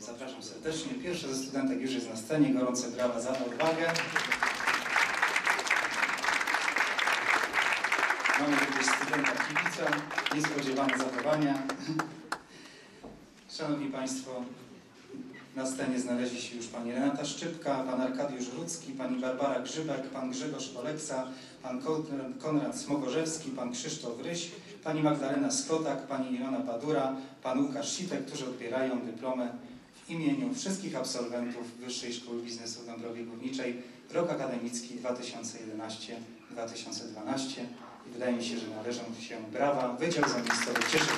Zapraszam serdecznie. Pierwsza ze studentek już jest na scenie. Gorące brawa za odwagę. Mamy również studenta kibica. Niespodziewane zachowania. Szanowni Państwo, na scenie znaleźli się już pani Renata Szczypka, pan Arkadiusz Rudzki, pani Barbara Grzybek, pan Grzegorz Oleksa, pan Kon- Konrad Smogorzewski, pan Krzysztof Ryś, pani Magdalena Skotak, pani Ilona Padura, pan Łukasz Sitek, którzy odbierają dyplomę w imieniu wszystkich absolwentów Wyższej Szkoły Biznesu w Dąbrowie Górniczej rok akademicki 2011-2012 i wydaje mi się, że należą się brawa Wydział Zamiejscowy Cieszyń.